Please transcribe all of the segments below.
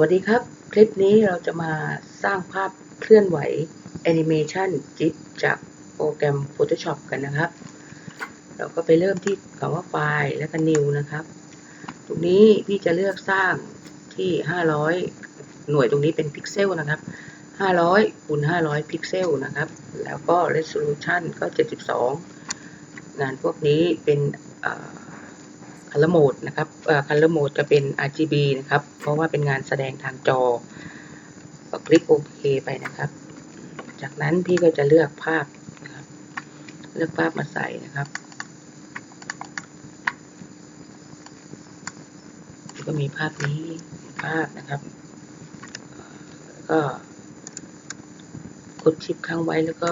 วัสดีครับ คลิปนี้เราจะมาสร้างภาพเคลื่อนไหวแอนิเมชันจิตจากโปรแกรม Photoshop กันนะครับ เราก็ไปเริ่มที่คำว่าไฟล์แล้วก็ New นะครับ ตรงนี้พี่จะเลือกสร้างที่ 500 หน่วยตรงนี้เป็นพิกเซลนะครับ 500คูณ500 พิกเซลนะครับ แล้วก็ resolution ก็ 72 งานพวกนี้เป็นอ่า color mode นะครับเอ่อ color mode จะเป็น RGB นะครับ เพราะว่าเป็นงานแสดงทางจอ ก็คลิกโอเคไปนะครับ จากนั้นพี่ก็จะเลือกภาพนะครับ เลือกภาพมาใส่นะครับก็มีภาพนี้ภาพนะครับ ก็กดชิปค้างไว้แล้วก็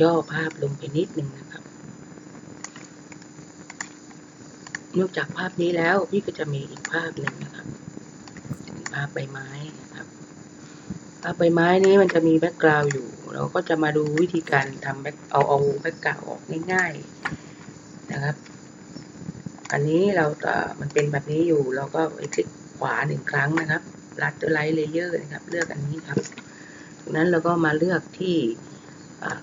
ย่อภาพลงไปนิดนึงนะครับ นอกจากภาพนี้แล้วพี่ก็จะมีอีกภาพหนึ่งนะครับเป็นภาพใบไม้นะครับ ภาพใบไม้นี้มันจะมีแบ็กกราวด์อยู่ เราก็จะมาดูวิธีการทำแบ็กเอาเอาแบ็กกราวด์ออกง่ายๆนะครับ อันนี้เราจะมันเป็นแบบนี้อยู่ เราก็ไปคลิกขวาหนึ่งครั้งนะครับลัดไลท์เลเยอร์นะครับ เลือกอันนี้ครับจากนั้นเราก็มาเลือกที่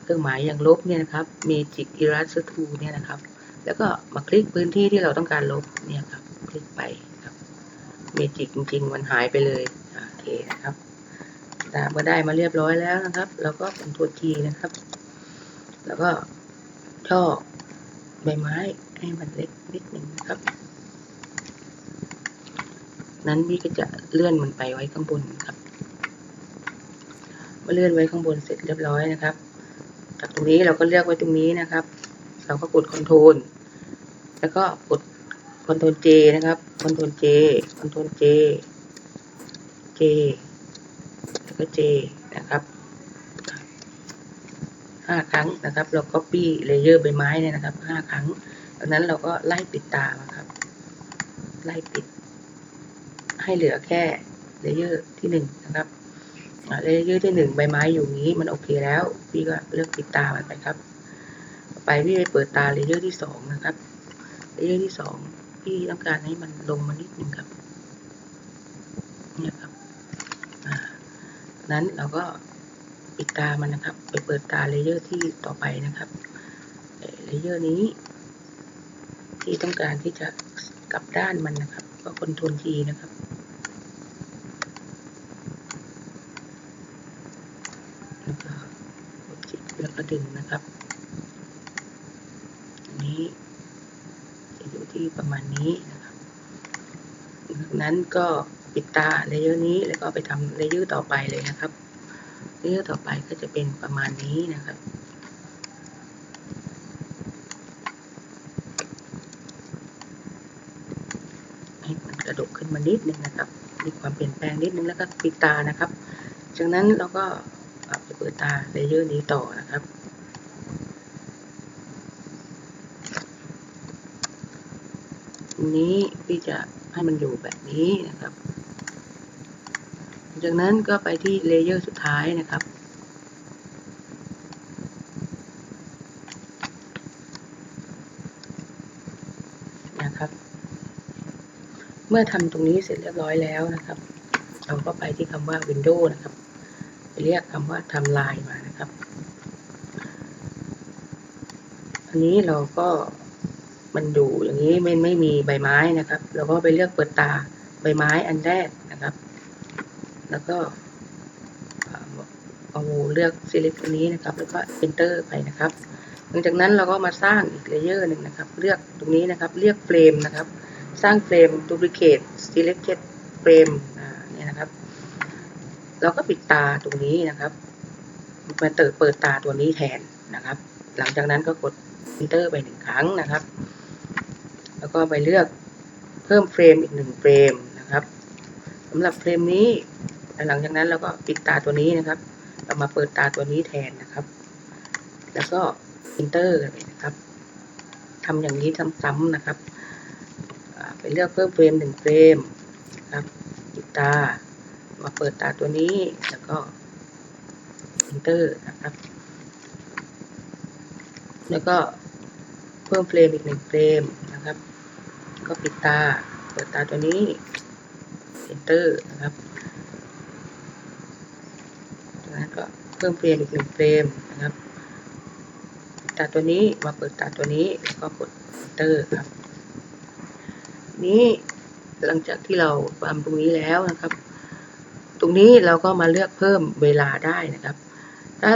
เครื่องหมายอย่างลบเนี่ยนะครับ Magic Eraser Tool เนี่ยนะครับ แล้วก็มาคลิกพื้นที่ที่เราต้องการลบเนี่ยครับ คลิกไปครับเมจิกจริงๆ มันหายไปเลยโอเคนะครับตามก็ได้มาเรียบร้อยแล้วนะครับ แล้วก็เป็นตัวทีนะครับ แล้วก็ช่อใบไม้ให้มันเล็กนิดหนึ่งนะครับ นั้นพี่ก็จะเลื่อนมันไปไว้ข้างบนครับเมื่อเลื่อนไว้ข้างบนเสร็จเรียบร้อยนะครับ จากตรงนี้เราก็เลือกไว้ตรงนี้นะครับ เราก็กดคอนโทรลแล้วก็กดคอนโทรล J นะครับคอนโทรล J คอนโทรล J J แล้วก็ J นะครับห้าครั้งนะครับ เรา copy layer ใบไม้เนี่ยนะครับห้าครั้งดังนั้นเราก็ไล่ปิดตามาครับ ไล่ปิด ให้เหลือแค่เลเยอร์ที่หนึ่งนะครับเลเยอร์ที่หนึ่งใบไม้อยู่นี้มันโอเคแล้ว พี่ก็เลือกปิดตามันไปครับ ไปพี่ไปเปิดตาเลเยอร์ที่สองนะครับเลเยอร์ที่สองพี่ต้องการให้มันลงมานิดนึงครับเนี่ยครับนั้นเราก็ปิดตามันนะครับ ไปเปิดตาเลเยอร์ที่ต่อไปนะครับเลเยอร์นี้ ที่ต้องการที่จะกลับด้านมันนะครับ ก็คอนโทรลทีนะครับแล้วก็กดจิแล้วก็ดึงนะครับ นี้ จะอยู่ที่ประมาณนี้นะครับจากนั้นก็ปิดตาเลเยอร์นี้แล้วก็ไปทำเลเยอร์ต่อไปเลยนะครับเลเยอร์ต่อไปก็จะเป็นประมาณนี้นะครับให้มันกระดกขึ้นมานิดนึงนะครับ มีความเปลี่ยนแปลงนิดนึงแล้วก็ปิดตานะครับ จากนั้นเราก็ไปเปิดตาเลเยอร์นี้ต่อนะครับ นี้พี่จะให้มันอยู่แบบนี้นะครับ จากนั้นก็ไปที่เลเยอร์สุดท้ายนะครับ นะครับ เมื่อทำตรงนี้เสร็จเรียบร้อยแล้วนะครับ เราก็ไปที่คำว่า Windows นะครับ เรียกคำว่าทำลายมานะครับ อันนี้เราก็ มันอยู่อย่างนี้ไม่ไม่มีใบไม้นะครับเราก็ไปเลือกเปิดตาใบไม้อันแรกนะครับ แล้วก็เอาเลือก select อันนี้นะครับ แล้วก็ enter ไปนะครับ หลังจากนั้นเราก็มาสร้างอีกเลเยอร์หนึ่งนะครับ เลือกตรงนี้นะครับเรียกเฟรมนะครับ สร้างเฟรม duplicate selected frame อ่าเนี่ยนะครับ เราก็ปิดตาตรงนี้นะครับมาเติดเปิดตาตัวนี้แทนนะครับ หลังจากนั้นก็กด enter ไปหนึ่งครั้งนะครับ แล้วก็ไปเลือกเพิ่มเฟรมอีกหนึ่งเฟรมนะครับสำหรับเฟรมนี้หลังจากนั้นเราก็ปิดตาตัวนี้นะครับ เรามาเปิดตาตัวนี้แทนนะครับ แล้วก็ enter กันเลยนะครับทำอย่างนี้ซ้ำๆนะครับไปเลือกเพิ่มเฟรมหนึ่งเฟรมนะครับปิดตา มาเปิดตาตัวนี้แล้วก็ enter นะครับ แล้วก็เพิ่มเฟรมอีกหนึ่งเฟรม ก็ปิดตา เปิดตาตัวนี้ Enter นะครับจากนั้นก็เพิ่มเฟรมอีกหนึ่งเฟรมนะครับ ตาตัวนี้มาเปิดตาตัวนี้ก็กด Enter ครับ นี้หลังจากที่เราทำตรงนี้แล้วนะครับ ตรงนี้เราก็มาเลือกเพิ่มเวลาได้นะครับ ถ้า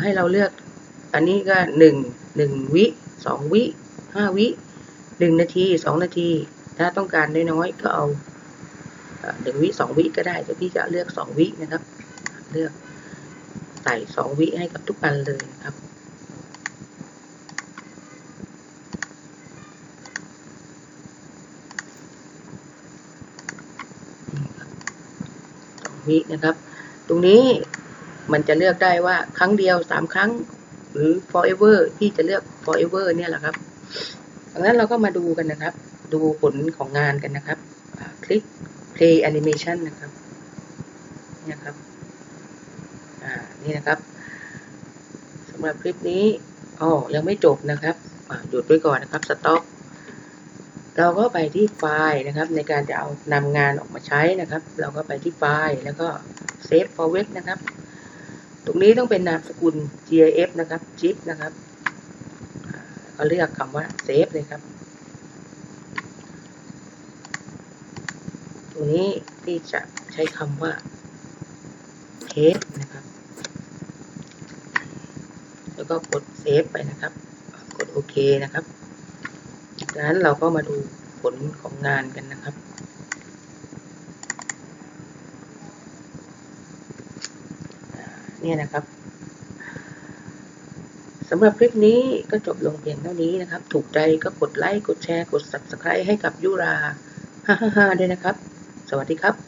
ให้เราเลือกอันนี้ก็1วิ2วิ5วิ หนึ่งนาทีสองนาที ถ้าต้องการน้อยๆก็เอาเอ่อหนึ่งวิสองวิก็ได้แต่พี่จะเลือกสองวินะครับ เลือกใส่สองวิให้กับทุกอันเลยครับสองวินะครับ ตรงนี้มันจะเลือกได้ว่าครั้งเดียวสามครั้ง หรือ forever ที่จะเลือก forever เนี่ยแหละครับ ดังนั้นเราก็มาดูกันนะครับ ดูผลของงานกันนะครับ คลิก play animation นะครับนี่ครับนี่นะครับสำหรับคลิปนี้อ๋อยังไม่จบนะครับหยุดไว้ก่อนนะครับ stop เราก็ไปที่ไฟล์นะครับ ในการจะเอานำงานออกมาใช้นะครับ เราก็ไปที่ไฟล์แล้วก็ save forward นะครับ ตรงนี้ต้องเป็นนามสกุล gif นะครับ gif นะครับ ก็เลือกคำว่า save เลยครับตรงนี้ที่จะใช้คำว่า paste นะครับ แล้วก็กด save ไปนะครับ กดโอเคนะครับจากนั้นเราก็มาดูผลของงานกันนะครับเนี่ยนะครับ สำหรับคลิปนี้ก็จบลงเพียงเท่านี้นะครับ ถูกใจก็กดไลค์ กดแชร์ กด subscribe ให้กับยุราฮ่าฮ่าฮ่าด้วยนะครับ สวัสดีครับ